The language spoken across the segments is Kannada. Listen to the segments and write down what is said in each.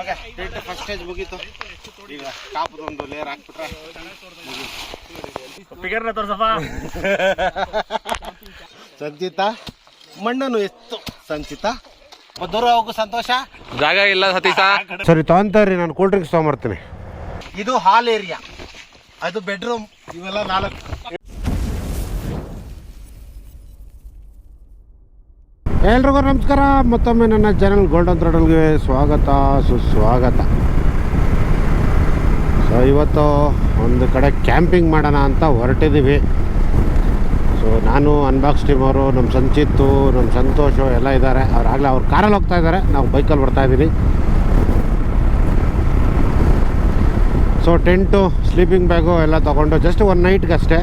ಓಕೆ ಫಸ್ಟ್ ಸ್ಟೇಜ್ ಮುಗೀತು. ಈಗ ಕಾಪದೊಂದು ಲೇಯರ್ ಹಾಕ್ಬಿಟ್ರೆ ಫಿಗರ್ನ ತೋರ್ಸಪ್ಪ. ಸಂಚಿತ ಮಣ್ಣನ್ನು ಎತ್ತು ಸಂಚಿತ? ದೂರ ಹೋಗು ಸಂತೋಷ. ಜಾಗ ಇಲ್ಲ ಸತೀಶ. ಸರಿ ತಗೊಂತಾರ್ರಿ ನಾನು ಕೂಲ್ ಡ್ರಿಂಕ್ಸ್ ತಗೊಂಬರ್ತೀನಿ ಇದು ಹಾಲ್ ಏರಿಯಾ ಅದು ಬೆಡ್ರೂಮ್ ಇವೆಲ್ಲ ನಾಲ್ಕು. ಎಲ್ರಿಗೂ ನಮಸ್ಕಾರ. ಮತ್ತೊಮ್ಮೆ ನನ್ನ ಚಾನಲ್ ಗೋಲ್ಡನ್ ಥ್ರೋಡಲ್ಗೆ ಸ್ವಾಗತ, ಸುಸ್ವಾಗತ. ಸೊ ಇವತ್ತು ಒಂದು ಕಡೆ ಕ್ಯಾಂಪಿಂಗ್ ಮಾಡೋಣ ಅಂತ ಹೊರಟಿದ್ದೀವಿ. ಸೊ ನಾನು ಅನ್ಬಾಕ್ಸ್ ಟೀಮ್ ಅವರು ನಮ್ಮ ಸಂಚಿತ್ತು ನಮ್ಮ ಸಂತೋಷ ಎಲ್ಲ ಇದ್ದಾರೆ. ಅವ್ರಾಗಲೇ ಅವ್ರು ಕಾರಲ್ಲಿ ಹೋಗ್ತಾ ಇದ್ದಾರೆ. ನಾವು ಬೈಕಲ್ಲಿ ಬರ್ತಾ ಇದ್ದೀವಿ. ಸೊ ಟೆಂಟು ಸ್ಲೀಪಿಂಗ್ ಬ್ಯಾಗು ಎಲ್ಲ ತೊಗೊಂಡು ಜಸ್ಟ್ ಒನ್ ನೈಟ್ಗೆ ಅಷ್ಟೇ.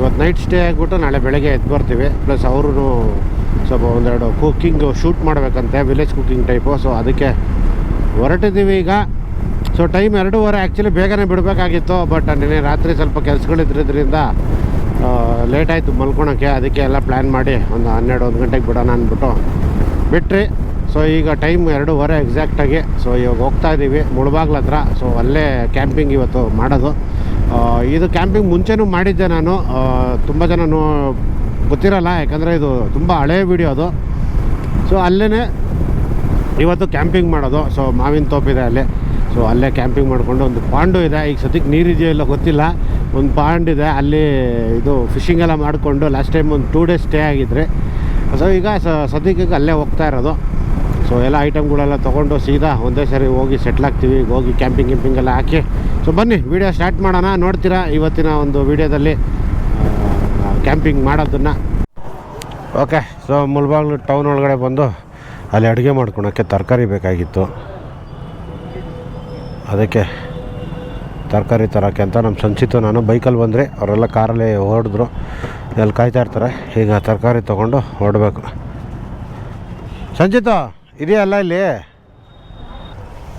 ಇವತ್ತು ನೈಟ್ ಸ್ಟೇ ಆಗಿಬಿಟ್ಟು ನಾಳೆ ಬೆಳಗ್ಗೆ ಎದ್ದು ಬರ್ತೀವಿ. ಪ್ಲಸ್ ಅವರು ಸ್ವಲ್ಪ ಒಂದೆರಡು ಕುಕ್ಕಿಂಗು ಶೂಟ್ ಮಾಡಬೇಕಂತೆ ವಿಲೇಜ್ ಕುಕ್ಕಿಂಗ್ ಟೈಪು ಸೊ ಅದಕ್ಕೆ ಹೊರಟಿದ್ದೀವಿ ಈಗ. ಸೊ ಟೈಮ್ ಎರಡೂವರೆ ಆ್ಯಕ್ಚುಲಿ ಬೇಗನೆ ಬಿಡಬೇಕಾಗಿತ್ತು ಬಟ್ ನಿನ್ನೆ ರಾತ್ರಿ ಸ್ವಲ್ಪ ಕೆಲಸಗಳಿದ್ದರಿಂದ ಲೇಟ್ ಆಯಿತು ಮಲ್ಕೊಳೋಕ್ಕೆ. ಅದಕ್ಕೆ ಎಲ್ಲ ಪ್ಲ್ಯಾನ್ ಮಾಡಿ ಒಂದು ಹನ್ನೆರಡು, ಒಂದು ಗಂಟೆಗೆ ಬಿಡೋಣ ಅಂದ್ಬಿಟ್ಟು ಬಿಟ್ರಿ. ಸೊ ಈಗ ಟೈಮ್ ಎರಡೂವರೆ ಎಕ್ಸಾಕ್ಟಾಗಿ ಸೊ ಇವಾಗ ಹೋಗ್ತಾ ಇದ್ದೀವಿ ಮುಳಬಾಗ್ಲ ಹತ್ರ. ಸೊ ಅಲ್ಲೇ ಕ್ಯಾಂಪಿಂಗ್ ಇವತ್ತು ಮಾಡೋದು. ಇದು ಕ್ಯಾಂಪಿಂಗ್ ಮುಂಚೆನೂ ಮಾಡಿದ್ದೆ ನಾನು. ತುಂಬ ಜನ ಗೊತ್ತಿರಲ್ಲ, ಯಾಕಂದರೆ ಇದು ತುಂಬ ಹಳೆಯ ವಿಡಿಯೋ ಅದು. ಸೊ ಅಲ್ಲೇ ಇವತ್ತು ಕ್ಯಾಂಪಿಂಗ್ ಮಾಡೋದು. ಸೊ ಮಾವಿನ ತೋಪಿದೆ ಅಲ್ಲಿ. ಸೊ ಅಲ್ಲೇ ಕ್ಯಾಂಪಿಂಗ್ ಮಾಡಿಕೊಂಡು ಒಂದು ಪಾಂಡು ಇದೆ. ಈಗ ಸದ್ಯಕ್ಕೆ ನೀರಿದೆಯೋ ಇಲ್ಲ ಗೊತ್ತಿಲ್ಲ. ಒಂದು ಪಾಂಡ್ ಇದೆ. ಅಲ್ಲಿ ಇದು ಫಿಶಿಂಗ್ ಎಲ್ಲ ಮಾಡಿಕೊಂಡು ಲಾಸ್ಟ್ ಟೈಮ್ ಒಂದು ಟೂ ಡೇಸ್ ಸ್ಟೇ ಆಗಿದ್ರಿ. ಸೊ ಈಗ ಸದ್ಯಕ್ಕೆ ಅಲ್ಲೇ ಹೋಗ್ತಾ ಇರೋದು. ಸೊ ಎಲ್ಲ ಐಟಮ್ಗಳೆಲ್ಲ ತೊಗೊಂಡು ಸೀದಾ ಒಂದೇ ಸರಿ ಹೋಗಿ ಸೆಟ್ಲ್ ಆಗ್ತೀವಿ. ಹೋಗಿ ಕ್ಯಾಂಪಿಂಗ್ ಕ್ಯಾಂಪಿಂಗ್ ಎಲ್ಲ ಹಾಕಿ. ಸೊ ಬನ್ನಿ ವಿಡಿಯೋ ಸ್ಟಾರ್ಟ್ ಮಾಡೋಣ. ನೋಡ್ತೀರಾ ಇವತ್ತಿನ ಒಂದು ವಿಡಿಯೋದಲ್ಲಿ ಕ್ಯಾಂಪಿಂಗ್ ಮಾಡೋದನ್ನು. ಓಕೆ, ಸೊ ಮುಲ್ಬಾಗ್ಲು ಟೌನ್ ಒಳಗಡೆ ಬಂದು ಅಲ್ಲಿ ಅಡುಗೆ ಮಾಡ್ಕೊಳಕ್ಕೆ ತರಕಾರಿ ಬೇಕಾಗಿತ್ತು. ಅದಕ್ಕೆ ತರಕಾರಿ ತರೋಕ್ಕೆ ಅಂತ ನಮ್ಮ ಸಂಚಿತು, ನಾನು ಬೈಕಲ್ಲಿ ಬಂದರೆ ಅವರೆಲ್ಲ ಕಾರಲ್ಲಿ ಹೊರಡಿದ್ರು. ಎಲ್ಲಿ ಕಾಯ್ತಾ ಇರ್ತಾರೆ, ಈಗ ತರಕಾರಿ ತೊಗೊಂಡು ಹೊರಡಬೇಕು. ಸಂಚಿತ ಇದೆಯಲ್ಲ ಇಲ್ಲಿ?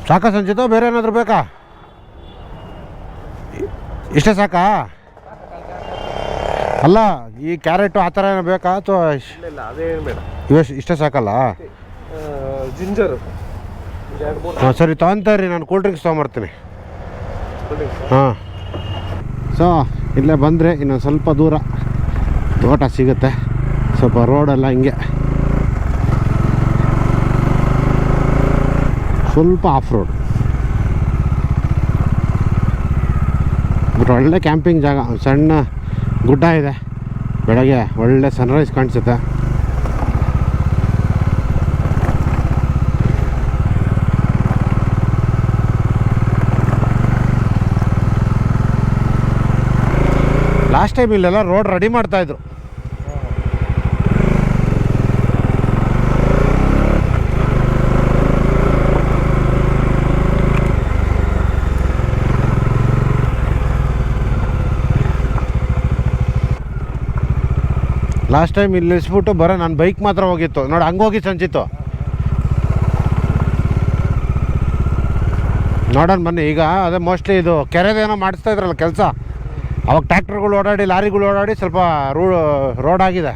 ಸಾಕಾ ಸಂಚಿತು, ಬೇರೆ ಏನಾದರೂ ಬೇಕಾ? ಇಷ್ಟೇ ಸಾಕಾ? ಅಲ್ಲ ಈ ಕ್ಯಾರೆಟು ಆ ಥರ ಏನೋ ಬೇಕಾ ಅಥವಾ ಇಲ್ಲ ಅದೇನು ಬೇಡ. ಇವಷ್ಟು ಇಷ್ಟೇ ಸಾಕಲ್ಲ? ಜಿಂಜರು. ಹಾಂ ಸರಿ ತಗೊಂತಾರ್ರಿ ನಾನು ಕೂಲ್ ಡ್ರಿಂಕ್ಸ್ ತೊಗೊಂಬರ್ತೀನಿ. ಹಾಂ. ಸೊ ಇಲ್ಲೇ ಬಂದರೆ ಇನ್ನೊಂದು ಸ್ವಲ್ಪ ದೂರ ತೋಟ ಸಿಗುತ್ತೆ. ಸ್ವಲ್ಪ ರೋಡೆಲ್ಲ ಹಿಂಗೆ. ಸ್ವಲ್ಪ ಆಫ್ ರೋಡ್ ಬಟ್ ಒಳ್ಳೆ ಕ್ಯಾಂಪಿಂಗ್ ಜಾಗ ಸಣ್ಣ ಗುಡ್ಡ ಇದೆ. ಬೆಳಗ್ಗೆ ಒಳ್ಳೆ ಸನ್ರೈಸ್ ಕಾಣಿಸುತ್ತೆ. ಲಾಸ್ಟ್ ಟೈಮ್ ಇಲ್ಲೆಲ್ಲ ರೋಡ್ ರೆಡಿ ಮಾಡ್ತಾ ಲಾಸ್ಟ್ ಟೈಮ್ ಇಲ್ಲಿ ನಿಲ್ಲಿಸ್ಬಿಟ್ಟು ಬರೋ ನನ್ನ ಬೈಕ್ ಮಾತ್ರ ಹೋಗಿತ್ತು. ನೋಡಿ ಹಂಗೋಗಿ ಸಂಚಿತ್ತು. ನೋಡೋಣ ಬನ್ನಿ, ಈಗ ಅದೇ ಮೋಸ್ಟ್ಲಿ ಇದು ಕೆರೆದೇನೋ ಮಾಡಿಸ್ತಾ ಇದ್ರಲ್ಲ ಕೆಲಸ. ಅವಾಗ ಟ್ರ್ಯಾಕ್ಟರ್ಗಳು ಓಡಾಡಿ, ಲಾರಿಗಳು ಓಡಾಡಿ ಸ್ವಲ್ಪ ರೂ ರೋಡ್ ಆಗಿದೆ.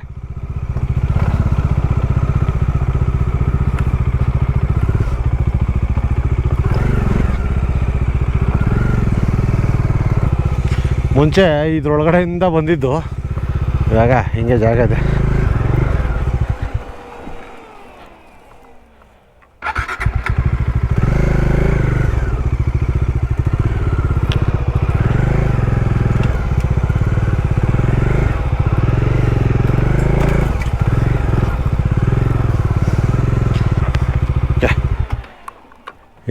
ಮುಂಚೆ ಇದ್ರೊಳಗಡೆಯಿಂದ ಬಂದಿದ್ದು. ಇವಾಗ ಹಿಂಗೆ ಜಾಗ ಇದೆ.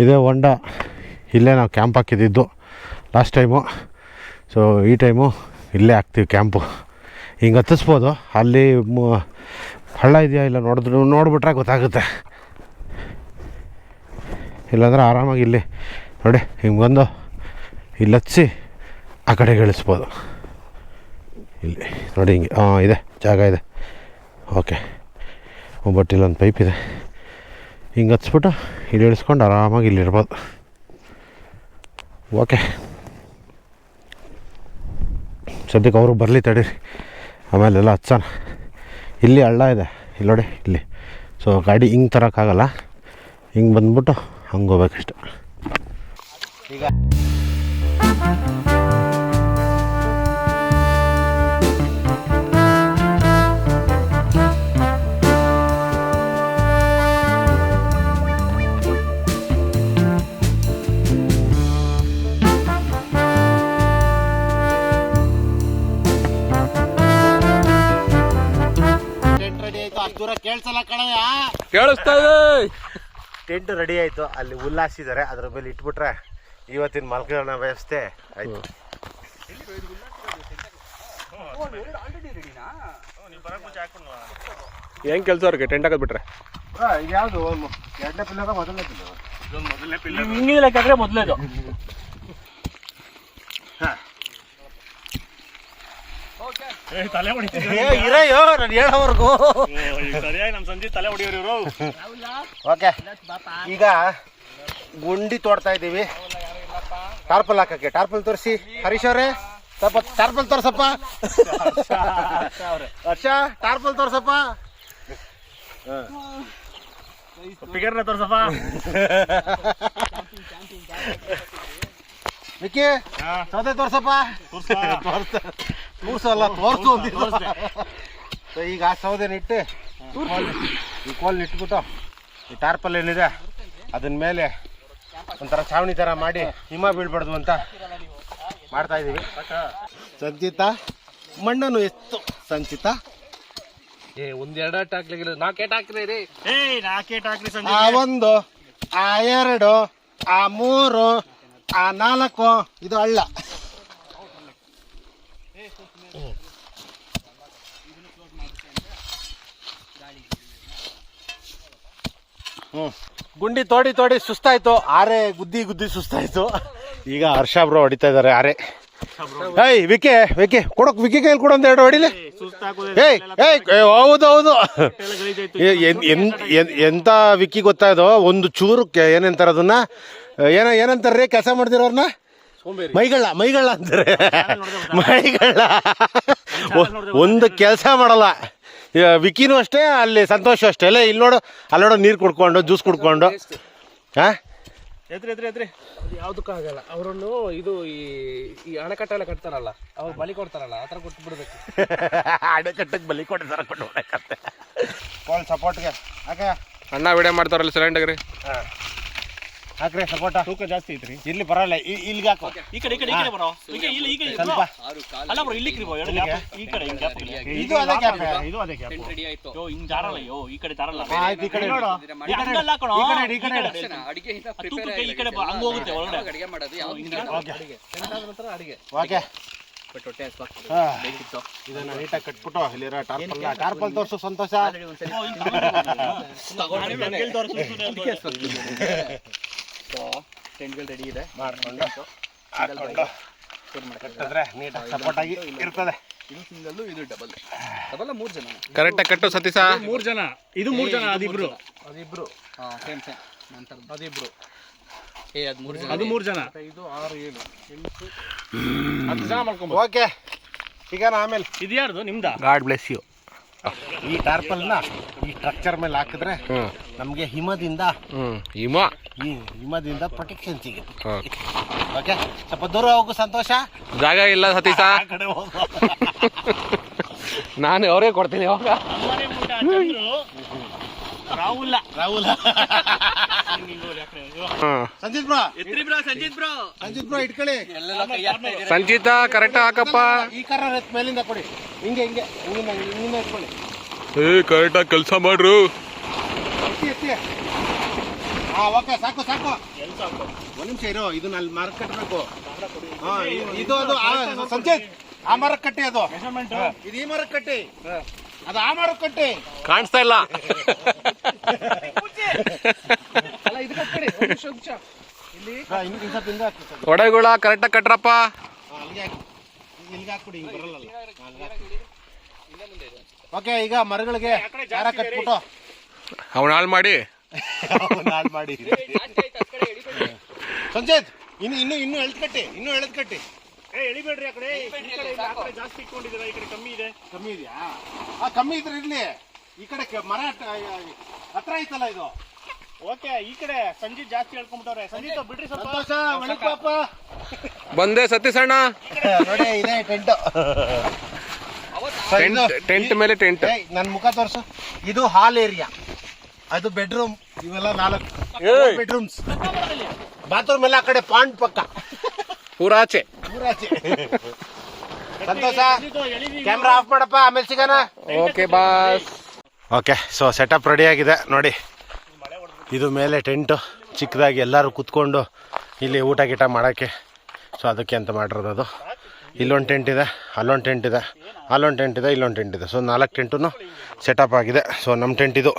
ಇದೇ ಹೊಂಡ. ಇಲ್ಲೇ ನಾವು ಕ್ಯಾಂಪ್ ಹಾಕಿದ್ದಿದ್ದು ಲಾಸ್ಟ್ ಟೈಮು. ಸೊ ಈ ಟೈಮು ಇಲ್ಲೇ ಹಾಕ್ತೀವಿ ಕ್ಯಾಂಪು. ಹಿಂಗೆ ಹತ್ತಿಸ್ಬೋದು. ಅಲ್ಲಿ ಹಳ್ಳ ಇದೆಯಾ ಇಲ್ಲ ನೋಡಿದ್ರು ನೋಡಿಬಿಟ್ರೆ ಗೊತ್ತಾಗುತ್ತೆ. ಇಲ್ಲಾಂದ್ರೆ ಆರಾಮಾಗಿ ಇಲ್ಲಿ ನೋಡಿ, ಹಿಂಗೆ ಬಂದು ಇಲ್ಲಿ ಹಚ್ಚಿ ಆ ಕಡೆ ಗಳಿಸ್ಬೋದು ಇಲ್ಲಿ ನೋಡಿ ಹಿಂಗೆ ಹಾಂ ಇದೆ, ಜಾಗ ಇದೆ. ಓಕೆ. ಒಬ್ಬಟ್ಟು ಇಲ್ಲೊಂದು ಪೈಪ್ ಇದೆ. ಹಿಂಗೆ ಹತ್ಸ್ಬಿಟ್ಟು ಇಲ್ಲಿ ಇಳಿಸ್ಕೊಂಡು ಆರಾಮಾಗಿ ಇಲ್ಲಿ ಇರ್ಬೋದು. ಓಕೆ. ಸದ್ಯಕ್ಕೆ ಅವರು ಬರಲಿ ತಡೀರಿ. ಆಮೇಲೆಲ್ಲ ಹಚ್ಚೋಣ ಇಲ್ಲಿ ಹಳ್ಳ ಇದೆ. ಇಲ್ಲಿ ನೋಡಿ, ಇಲ್ಲಿ. ಸೊ ಗಾಡಿ ಹಿಂಗೆ ತರೋಕ್ಕಾಗಲ್ಲ. ಹಿಂಗೆ ಬಂದ್ಬಿಟ್ಟು ಹಂಗೆ ಹೋಗ್ಬೇಕಷ್ಟೆ. ಈಗ ಕೇಳಿಸ್ತಾ ಇದೆ. ಟೆಂಟ್ ರೆಡಿ ಆಯ್ತು. ಅಲ್ಲಿ ಉಲ್ಲಾಸಿದ್ದಾರೆ. ಅದ್ರ ಮೇಲೆ ಇಟ್ಬಿಟ್ರೆ ಇವತ್ತಿನ ಮಲ್ಕೊಳ್ಳೋ ವ್ಯವಸ್ಥೆ ಆಯ್ತು. ಏನ್ ಕೆಲಸ ಅವ್ರಿಗೆ? ಟೆಂಟ್ ಹಾಕಿಬಿಟ್ರೆ ಯಾವುದು? ಎರಡನೇ ಪಿಲ್ಲರ ಮೊದಲನೇ ಪಿಲ್ಲರ್? ಹಿಂಗಿದ್ರೆ ಲೆಕ್ಕ ಮೊದಲೇದು ತಲೆ ಇರಯ್ಯೋ ನಾನು ಹೇಳೋವರೆಗೂ. ಸರಿಯಾಗಿ ನಮ್ಮ ಸಂಜೆ ತಲೆ ಹೊಡಿಯೋರು ಇವರು. ಓಕೆ ಈಗ ಗುಂಡಿ ತೋಡ್ತಾ ಇದ್ದೀವಿ. ಟಾರ್ಪಲ್ ಹಾಕಕ್ಕೆ. ಟಾರ್ಪಲ್ ತೋರಿಸಿ. ಹರೀಶ್ ಅವರೇ ಸ್ವಲ್ಪ ಟಾರ್ಪಲ್ ತೋರ್ಸಪ್ಪ. ಹರ್ಷ ಟಾರ್ಪಲ್ ತೋರ್ಸಪ್ಪ. ಫಿಗರ್ನ ತೋರ್ಸಪ್ಪ. ಸೌದೆ ತೋರ್ಸಪ್ಪ. ತೋರ್ಸಲ್ಲ ತೋರ್ಸು. So, ಈಗ ಆ ಸೌದೆನ ಇಟ್ಟು ಈ ಕೋಲ್ ಇಟ್ಬಿಟ್ಟು ಈ ಟಾರ್ಪಲ್ ಏನಿದೆ ಅದನ್ನ ಮೇಲೆ ಒಂಥರ ಛಾವಣಿ ಥರ ಮಾಡಿ ಹಿಮ ಬೀಳ್ಬಾರ್ದು ಅಂತ ಮಾಡ್ತಾ ಇದೀವಿ. ಸಂಚಿತ ಮಣ್ಣನ್ನು ಎತ್ತು ಸಂಚಿತ? ಏ ಒಂದೆರಡು ಎರಡು ಅಟ್ಟ ಹಾಕ್ಲಿಕ್ಕಿಲ್ಲ ನಾಲ್ಕೇಟ್ ಹಾಕ್ರಿ ರೀ. ಏ ನಾಲ್ಕೇಟ್ ಹಾಕ್ರಿ ಆ ಒಂದು ಆ ಎರಡು ಆ ಮೂರು ಆ ನಾಲ್ಕು ಇದು ಹಳ್ಳ ಗುಂಡಿ ತೋಡಿ ತೋಡಿ ಸುಸ್ತಾಯ್ತು ಆರೆ ಗುದ್ದಿ ಗುದ್ದಿ ಸುಸ್ತಾಯ್ತು. ಈಗ ಹರ್ಷ ಬ್ರೋ ಹೊಡಿತಾ ಇದಾರೆ ಆರೆ. ಏಯ್ ವಿಕೆ ವಿಕೆ ಕೊಡಕ್ ವಿಕೆ ಕೈಲಿ ಕೊಡು ಒಂದು ಎರಡು ಹೊಡಿಲಿ. ಏಯ್ ಏಯ್ ಹೌದು ಹೌದು. ಎಂತ ವಿಕ್ಕಿ ಗೊತ್ತಾ ಇದು? ಒಂದು ಚೂರು ಏನಂತಾರ ಅದನ್ನ? ಏನ ಏನಂತಾರ್ರಿ ಕೆಲಸ ಮಾಡ್ತಿರೋರ್ನ? ಮೈಗಳ ಮೈಗಳ ಅಂತಾರೆ. ಮೈಗಳ ಒಂದು ಕೆಲಸ ಮಾಡಲ್ಲ. ಈಗ ವಿಕ್ಕಿನೂ ಅಷ್ಟೇ ಅಲ್ಲಿ ಸಂತೋಷ ಅಷ್ಟೇ. ಅಲ್ಲೇ ಇಲ್ಲಿ ನೋಡು ಅಲ್ಲಿ ನೋಡು ನೀರು ಕುಡ್ಕೊಂಡು ಜ್ಯೂಸ್ ಕುಡ್ಕೊಂಡು. ಹಾ? ಎದ್ರಿ ಎದ್ರಿ ಎದ್ರಿ. ಯಾವುದಕ್ಕೂ ಆಗಲ್ಲ. ಅವರನ್ನು ಇದು ಈ ಈ ಅಣೆಕಟ್ಟೆಲ್ಲ ಕಟ್ತಾರಲ್ಲ ಅವ್ರು ಬಲಿ ಕೊಡ್ತಾರಲ್ಲ ಆ ಥರ ಕೊಟ್ಟು ಬಿಡ್ಬೇಕು. ಅಣೆಕಟ್ಟೆಗೆ ಬಲಿ ಕೊಡ್ತಾರೆ ಕೊಟ್ಟು ಸಪೋರ್ಟ್ಗೆ ಅಣ್ಣ ವಿಡಿಯೋ ಮಾಡ್ತಾರಲ್ಲ ಸೈಲೆಂಟ್ ಆಗ್ರಿ ಹಾಂ. ಹಾಕ್ರಿ ಸಪೋಟ ತೂಕ ಜಾಸ್ತಿ ಐತ್ರಿ. ಇಲ್ಲಿ ಬರಲ್ಲ ಇಲ್ಲಿಗೆ ಹಾಕು. ಈ ಕಡೆ ಈ ಕಡೆ ಈ ಕಡೆ ಬರೋ. ಈ ಇಲ್ಲಿ ಈ ಕಡೆ ಸ್ವಲ್ಪ. ಅಲ್ಲ ಬ್ರೋ ಇಲ್ಲಿ ಬ್ರೋ ಎರಡು gap. ಈ ಕಡೆ ಹಿಂಗ್ ಇದೆ. ಇದು ಅದೇ ಗ್ಯಾಪ್. ಇದು ಅದೇ ಗ್ಯಾಪ್. ಯೋ ಹಿಂಗ್ ಜಾರಲ್ಲ ಯೋ ಈ ಕಡೆ ಜಾರಲ್ಲ. ಆಯ್ತು ಈ ಕಡೆ ನೋಡು ಈ ಕಣೋ. ಈ ಕಡೆ ಈ ಕಡೆ. ಅಡಿಗೆ ಹಿಂದ ತೂಕಕ್ಕೆ ಈ ಕಡೆ ಹಂಗ್ ಹೋಗುತ್ತೆ ಒಳಗಡೆ. ಅಡಿಗೆ ಮಾಡೋದು ಯಾವ ನಂತರ ಅಡಿಗೆ. ಓಕೆ. ಬಟ್ ಅಡಿಗೆ ಓಕೆ ಹಾ. ಇದನ್ನ ನೀಟಾಗಿ ಕಟ್ಬಿಟ್ಟು ಇಲ್ಲಿರೋ ಟಾರ್ಪಲ್ ಟಾರ್ಪಲ್ ತೋರ್ಸು ಸಂತೋಷ ಓ, ಹಿಂಗ್ ತಗೊಂಡು ಹಂಗೆಲ್ ತೋರ್ಸು ಸೊ ಟೆಂಟ್ಗಳು ರೆಡಿ ಇದೆ. ಮಾಡ್ಕೊಂಡು ಹಾಕೊಂಡು ಕಟ್ಟಿದ್ರೆ ನೀಟಾಗಿ ಸಪೋರ್ಟ್ ಆಗಿ ಇರ್ತದೆ. ಇದು ಸಿಂಗಲ್ಲು ಇದು ಡಬಲ್ ಡಬಲ್ ಮೂರು ಜನ? ಕರೆಕ್ಟಾಗಿ ಕಟ್ಟು ಮೂರು ಜನ. ಇದು ಮೂರು ಜನ ಅದಿಬ್ರು ಅದಿಬ್ರು. ಹಾಂ ಸೇಮ್ ಸೇಮ್ ನಂತರ ಅದಿಬ್ರು. ಏ ಅದು ಮೂರು ಜನ. ಅದು ಮೂರ್ ಜನ. ಇದು ಆರು ಏಳು. ಹತ್ತು ಜನ ಮಾಡ್ಕೊಂಬೋದು. ಓಕೆ. ಈಗ ನಾ ಆಮೇಲೆ. ಇದು ಯಾರ್ದು ನಿಮ್ದ? God bless you. ಈ ಟಾರ್ಪಲ್ನ ಈ ಸ್ಟ್ರಕ್ಚರ್ ಮೇಲೆ ಹಾಕಿದ್ರೆ ನಮಗೆ ಹಿಮದಿಂದ ಹಿಮ. ಈ ಹಿಮದಿಂದ ಪ್ರೊಟೆಕ್ಷನ್ ಸಿಗುತ್ತೆ. ಓಕೆ ಓಕೆ ಸ್ವಲ್ಪ ದೂರ ಹೋಗು ಸಂತೋಷ. ಜಾಗ ಇಲ್ಲ ಸತೀಶ. ಆ ಕಡೆ ಹೋಗು. ನಾನು ಅವರೇ ಕೊಡ್ತೀನಿ ಅವಾಗ Rahul. Rahul. Sanjit bro. Sanjit bro. Sanjit bro ಇಟ್ಕೊಳ್ಳಿ. ಸಂಜೀತಾ ಕರೆಕ್ಟ್ ಹಾಕಪ್ಪ. ಈ ಕರ ಎತ್ ಮೇಲಿಂದ ಕೊಡಿ. ಹಿಂಗೆ ಹಿಂಗೆ ಹಿಂಗಿಂದ ಹಿಂಗಿಂದ ಇಟ್ಕೊಳ್ಳಿ. ಏ ಕರೆಕ್ಟಾಗಿ ಕೆಲಸ ಮಾಡ್ರು. ಹಾ ಓಕೆ ಸಾಕು ಸಾಕು. ಒಂದ್ ನಿಮಿಷ ಇರೋ ಇದನ್ನ ಅಲ್ಲಿ ಮಾರ್ಕ್ ಕಟ್ಟಬೇಕು ಹಾ ಇದು ಅದು ಆ- ಸಂಜಯ್ ಆ ಮರಕ್ಕೆ ಕಟ್ಟಿ ಅದು. ಇದು ಈ ಮರಕ್ಕೆ ಕಟ್ಟಿ. ಅದು ಆ ಮರಕ್ಕೆ ಕಟ್ಟಿ. ಕಾಣಿಸ್ತಾ ಇಲ್ಲ. ಅಲ್ಲ ಇದು ಕಟ್ಬಿಡಿ ಒಂದು ನಿಮಿಷ, ಒಂದು ನಿಮಿಷ. ಇಲ್ಲಿ ಹಾ, ಹಿಂಗ್ ಹಿಂಗ್ ಸ್ವಲ್ಪ ಹಿಂದೆ ಹಾಕಿ ಸ್ವಲ್ಪ. ಒಡೆಗಳ ಕರೆಕ್ಟಾಗಿ ಕಟ್ರಪ್ಪ. ಓಕೆ ಈಗ ಮರಗಳಿಗೆ ದಾರ ಕಟ್ಬಿಟ್ಟು. ಅವನ ಹಾಳು ಮಾಡಿ. ಹಾಳು ಹಾಳ್ ಮಾಡಿ. ಸಂಜಯ್ ಇನ್ನು ಇನ್ನು ಇನ್ನು ಎಳ್ದ್ ಕಟ್ಟಿ ಇನ್ನು ಎಳ್ದ್ ಕಟ್ಟಿ. ಏ ಎಳಿಬೇಡ್ರಿ ಆ ಕಡೆ ಜಾಸ್ತಿ ಇಟ್ಕೊಂಡಿದ್ದೀರಾ ಈ ಕಡೆ ಕಮ್ಮಿ ಇದೆ. ಕಮ್ಮಿ ಇದೆಯಾ? ಆ ಕಮ್ಮಿ ಇದ್ರೆ ಇರ್ಲಿ. ಈ ಕಡೆ ಕೆ- ಮರ ಹತ್ರ ಐತಲ್ಲ ಇದು. ಓಕೆ ಈ ಕಡೆ ಸಂಜೀತ್ ಜಾಸ್ತಿ ಹೇಳ್ಕೊಂಡ್ಬಿಟ್ಟವ್ರೆ ಸಂಜೀತ್ ಬಿಡ್ರಿ ಸ್ವಲ್ಪ. ಬಂದೆ ಸತೀಸಣ್ಣ ನೋಡಿ ಇದೆ ಟೆಂಟ್. ಟೆಂಟ್ ಟೆಂಟ್ ಮೇಲೆ ಟೆಂಟ್. ನನ್ನ ಮುಖ ತೋರ್ಸು. ಇದು ಹಾಲ್ ಏರಿಯಾ. ಅದು ಬೆಡ್ರೂಮ್. ಇವೆಲ್ಲ ನಾಲ್ಕು. ಬೆಡ್ರೂಮ್ಸ್. ಬಾತ್ರೂಮ್ ಎಲ್ಲ ಆ ಕಡೆ ಪಾಂಡ್ ಪಕ್ಕ. ಊರಾಚೆ ಊರಾಚೆ ಸಂತೋಷ. ಕ್ಯಾಮ್ರಾ ಆಫ್ ಮಾಡಪ್ಪ ಆಮೇಲೆ ಸಿಗೋಣ. Okay boss okay so setup ready ಆಗಿದೆ, ನೋಡಿ. ಇದು ಮೇಲೆ ಟೆಂಟು ಚಿಕ್ಕದಾಗಿ ಎಲ್ಲರೂ ಕುತ್ಕೊಂಡು ಇಲ್ಲಿ ಊಟ ಗೀಟ ಮಾಡೋಕ್ಕೆ. ಸೊ ಅದಕ್ಕೆ ಅಂತ ಮಾಡಿರೋದು ಅದು. ಇಲ್ಲೊಂದು ಟೆಂಟ್ ಇದೆ, ಅಲ್ಲೊಂದು ಟೆಂಟ್ ಇದೆ. ಅಲ್ಲೊಂದು ಟೆಂಟ್ ಇದೆ, ಇಲ್ಲೊಂದು ಟೆಂಟ್ ಇದೆ. ಸೊ ನಾಲ್ಕು ಟೆಂಟು ಸೆಟಪ್ ಆಗಿದೆ. ಸೊ ನಮ್ಮ ಟೆಂಟ್ ಇದು.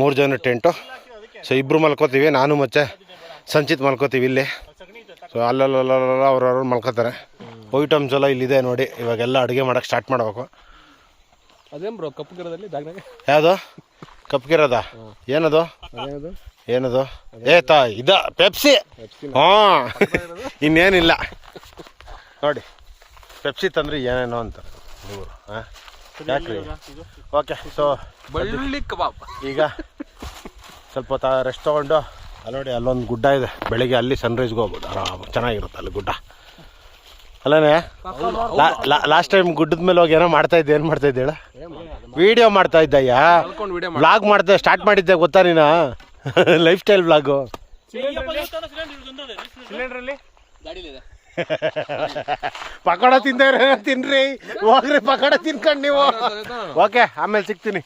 ಮೂರು ಜನ ಟೆಂಟು ಸೊ ಇಬ್ಬರು ಮಲ್ಕೋತೀವಿ, ನಾನು ಮತ್ತೆ ಸಂಚಿತ್ ಮಲ್ಕೋತೀವಿ ಇಲ್ಲಿ. ಸೊ ಅಲ್ಲಲ್ಲ ಅವ್ರವ್ರು ಮಲ್ಕೋತಾರೆ. ಐಟಮ್ಸ್ ಎಲ್ಲ ಇಲ್ಲಿದೆ ನೋಡಿ, ಇವಾಗೆಲ್ಲ ಅಡುಗೆ ಮಾಡೋಕ್ಕೆ ಸ್ಟಾರ್ಟ್ ಮಾಡಬೇಕು. ಅದೇನ್ ಬ್ರೋ ಕಪ್ಪು ಗಿರದಲ್ಲಿ ಜಾಗದಾಗ ಯಾವುದು? ಕಪ್ಗಿರೋದ ಏನದು? ಅದೇನದು? ಏನದು? ಏ ತಾ ಇದ ಪೆಪ್ಸಿ. ಹಾ. ಇನ್ನೇನಿಲ್ಲ. ನೋಡಿ ಪೆಪ್ಸಿ ತಂದ್ರೆ ಏನೇನೋ ಅಂತ. ಹುಡುಗರು ಹಾಂ? ಯಾಕ್ರಿ? ಓಕೆ ಸೊ ಬಳ್ಳಿ ಕಬಾಬ್. ಈಗ ಸ್ವಲ್ಪ ತ ರೆಸ್ಟ್ ತೊಗೊಂಡು ಅಲ್ಲಿ ನೋಡಿ ಅಲ್ಲೊಂದು ಗುಡ್ಡ ಇದೆ. ಬೆಳಿಗ್ಗೆ ಅಲ್ಲಿ ಸನ್ರೈಸ್ಗೆ ಹೋಗ್ಬೋದು. ಆರಾಮ ಚೆನ್ನಾಗಿರುತ್ತೆ ಅಲ್ಲಿ ಗುಡ್ಡ. ಅಲ್ಲನೇ ಲಾಸ್ಟ್ ಟೈಮ್ ಗುಡ್ಡದ ಮೇಲೆ ಹೋಗಿ ಏನೋ ಮಾಡ್ತಾ ಇದ್ದೆ ಏನು ಮಾಡ್ತಾ ಇದ್ದೆ ಹೇಳ? ವಿಡಿಯೋ ಮಾಡ್ತಾ ಇದ್ದಯ್ಯ ಬ್ಲಾಗ್ ಮಾಡ್ದೆ ಸ್ಟಾರ್ಟ್ ಮಾಡಿದ್ದೆ ಗೊತ್ತಾ ನೀನ? ಲೈಫ್ ಸ್ಟೈಲ್ ಬ್ಲಾಗು ಸಿಲಿಂಡರ್ ಅಲ್ಲಿ ಪಕೋಡ ತಿಂದ್ರೆ ತಿನ್ರಿ. ಹೋಗ್ರಿ ಪಕೋಡ ತಿನ್ಕೊಂಡು ನೀವು. ಓಕೆ ಆಮೇಲೆ ಸಿಗ್ತೀನಿ.